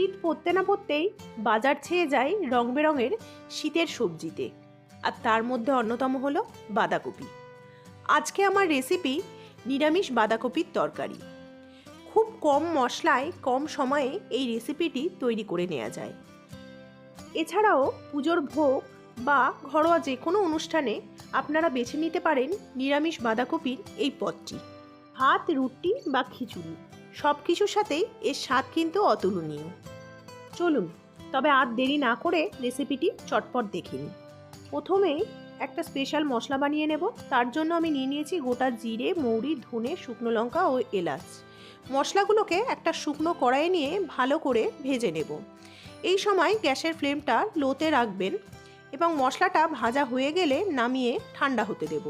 শীত পড়তে না পড়তেই বাজার ছেয়ে যায় রং বেরঙের শীতের সবজিতে। আর তার মধ্যে অন্যতম হলো বাঁধাকপি। আজকে আমার রেসিপি নিরামিষ বাঁধাকপির তরকারি। খুব কম মশলায়, কম সময়ে এই রেসিপিটি তৈরি করে নেওয়া যায়। এছাড়াও পুজোর ভোগ বা ঘরোয়া যে কোনো অনুষ্ঠানে আপনারা বেছে নিতে পারেন নিরামিষ বাঁধাকপির এই পদটি। ভাত, রুটি বা খিচুড়ি। সব কিছুর সাথেই এর স্বাদ কিন্তু অতুলনীয়। চলুন, তবে আর দেরি না করে রেসিপিটি চটপট দেখে নিই। প্রথমে একটা স্পেশাল মশলা বানিয়ে নেব। তার জন্য আমি নিয়ে নিয়েছি গোটা জিরে, মৌরি, ধনে, শুকনো লঙ্কা ও এলাচ। মশলাগুলোকে একটা শুকনো কড়াইয়ে নিয়ে ভালো করে ভেজে নেব। এই সময় গ্যাসের ফ্লেমটা লোতে রাখবেন এবং মশলাটা ভাজা হয়ে গেলে নামিয়ে ঠান্ডা হতে দেব।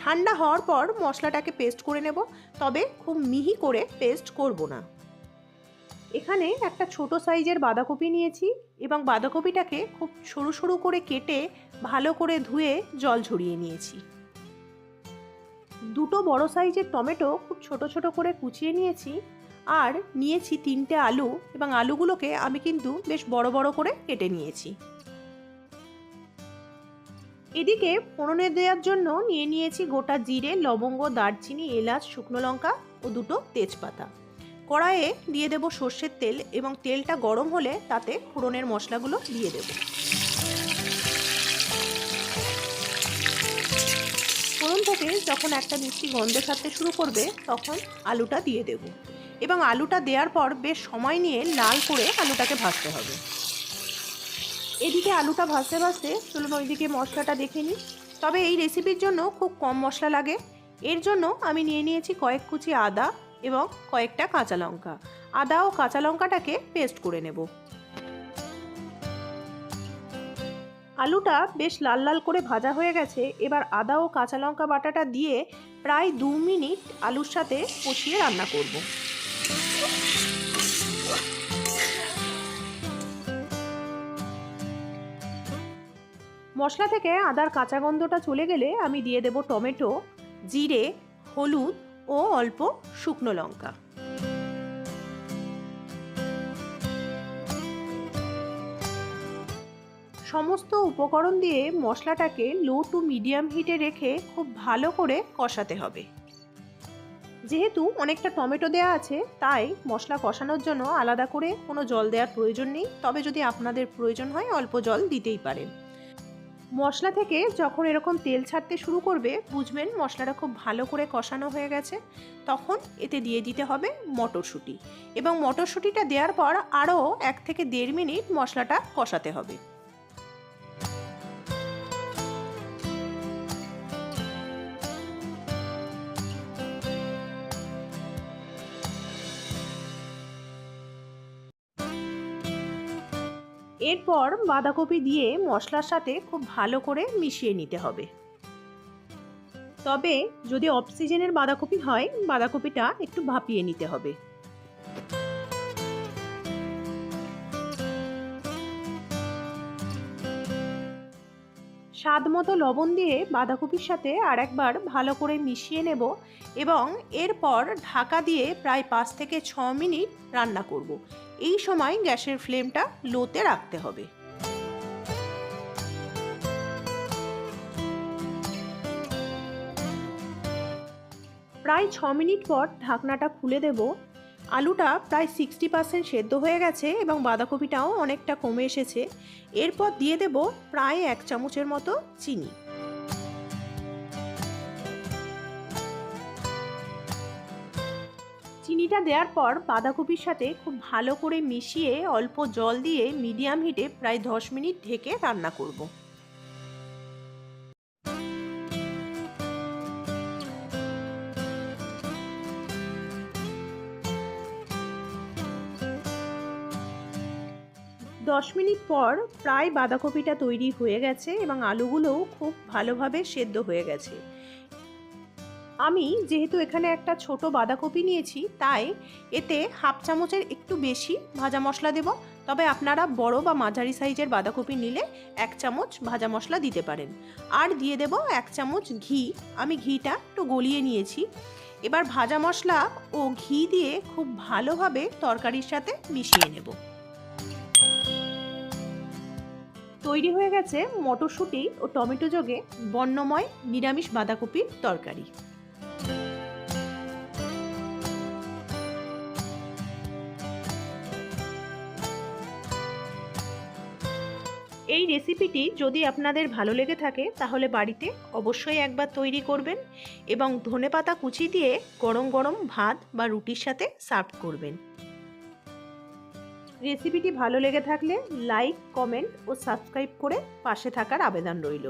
ঠান্ডা হওয়ার পর মশলাটাকে পেস্ট করে নেব, তবে খুব মিহি করে পেস্ট করব না। এখানে একটা ছোট সাইজের বাঁধাকপি নিয়েছি এবং বাঁধাকপিটাকে খুব সরু সরু করে কেটে ভালো করে ধুয়ে জল ঝরিয়ে নিয়েছি। দুটো বড় সাইজের টমেটো খুব ছোট ছোট করে কুচিয়ে নিয়েছি আর নিয়েছি তিনটে আলু এবং আলুগুলোকে আমি কিন্তু বেশ বড় বড় করে কেটে নিয়েছি। এদিকে ফোড়নে দেওয়ার জন্য নিয়ে নিয়েছি গোটা জিরে, লবঙ্গ, দারচিনি, এলাচ, শুকনো লঙ্কা ও দুটো তেজপাতা। কড়াইয়ে দিয়ে দেব সর্ষের তেল এবং তেলটা গরম হলে তাতে ফোড়নের মশলাগুলো দিয়ে দেব। ফোড়ন থেকে যখন একটা মিষ্টি গন্ধ ছাড়তে শুরু করবে, তখন আলুটা দিয়ে দেব। এবং আলুটা দেওয়ার পর বেশ সময় নিয়ে লাল করে আলুটাকে ভাজতে হবে। এদিকে আলুটা ভাজতে ভাজতে চলুন ওইদিকে মশলাটা দেখে নিই। তবে এই রেসিপির জন্য খুব কম মশলা লাগে। এর জন্য আমি নিয়ে নিয়েছি কয়েক কুচি আদা এবং কয়েকটা কাঁচা লঙ্কা। আদা ও কাঁচা লঙ্কাটাকে পেস্ট করে নেব। আলুটা বেশ লাল লাল করে ভাজা হয়ে গেছে। এবার আদা ও কাঁচা লঙ্কা বাটাটা দিয়ে প্রায় দু মিনিট আলুর সাথে কষিয়ে রান্না করব। মশলা থেকে আদার কাঁচা গন্ধটা চলে গেলে আমি দিয়ে দেব টমেটো, জিরে, হলুদ ও অল্প শুকনো লঙ্কা। সমস্ত উপকরণ দিয়ে মশলাটাকে লো টু মিডিয়াম হিটে রেখে খুব ভালো করে কষাতে হবে। যেহেতু অনেকটা টমেটো দেওয়া আছে, তাই মশলা কষানোর জন্য আলাদা করে কোনো জল দেওয়ার প্রয়োজন নেই। তবে যদি আপনাদের প্রয়োজন হয়, অল্প জল দিতেই পারেন। মশলা থেকে যখন এরকম তেল ছাড়তে শুরু করবে, বুঝবেন মশলাটা খুব ভালো করে কষানো হয়ে গেছে। তখন এতে দিয়ে দিতে হবে মটরশুঁটি। এবং মটরশুঁটিটা দেওয়ার পর আরও এক থেকে দেড় মিনিট মশলাটা কষাতে হবে। এরপর বাঁধাকপি দিয়ে মশলার সাথে খুব ভালো করে মিশিয়ে নিতে হবে। তবে যদি অক্সিজেনের বাঁধাকপি হয়, বাঁধাকপিটা একটু ভাপিয়ে নিতে হবে। স্বাদ মতো লবণ দিয়ে বাঁধাকপির সাথে আর একবার ভালো করে মিশিয়ে নেব এবং এরপর ঢাকা দিয়ে প্রায় পাঁচ থেকে ছ মিনিট রান্না করব। এই সময় গ্যাসের ফ্লেমটা লোতে রাখতে হবে। প্রায় ছ মিনিট পর ঢাকনাটা খুলে দেব আলুটা প্রায় সিক্সটি পার্সেন্ট সেদ্ধ হয়ে গেছে এবং বাঁধাকপিটাও অনেকটা কমে এসেছে। এরপর দিয়ে দেব প্রায় এক চামচের মতো চিনি। চিনিটা দেওয়ার পর বাঁধাকপির সাথে খুব ভালো করে মিশিয়ে অল্প জল দিয়ে মিডিয়াম হিটে প্রায় দশ মিনিট ঢেকে রান্না করব। দশ মিনিট পর প্রায় বাঁধাকপিটা তৈরি হয়ে গেছে এবং আলুগুলোও খুব ভালোভাবে সেদ্ধ হয়ে গেছে। আমি যেহেতু এখানে একটা ছোট বাঁধাকপি নিয়েছি, তাই এতে হাফ চামচের একটু বেশি ভাজা মশলা দেব। তবে আপনারা বড় বা মাঝারি সাইজের বাঁধাকপি নিলে এক চামচ ভাজা মশলা দিতে পারেন। আর দিয়ে দেব এক চামচ ঘি। আমি ঘিটা একটু গলিয়ে নিয়েছি। এবার ভাজা মশলা ও ঘি দিয়ে খুব ভালোভাবে তরকারির সাথে মিশিয়ে নেব। তৈরি হয়ে গেছে মটরশুঁটি ও টমেটো যোগে বর্ণময় নিরামিষ বাঁধাকপির তরকারি। এই রেসিপিটি যদি আপনাদের ভালো লেগে থাকে, তাহলে বাড়িতে অবশ্যই একবার তৈরি করবেন এবং ধনেপাতা কুচি দিয়ে গরম গরম ভাত বা রুটির সাথে সার্ভ করবেন। রেসিপিটি ভালো লেগে থাকলে লাইক কমেন্ট ও সাবস্ক্রাইব করে পাশে থাকার আবেদন রইল।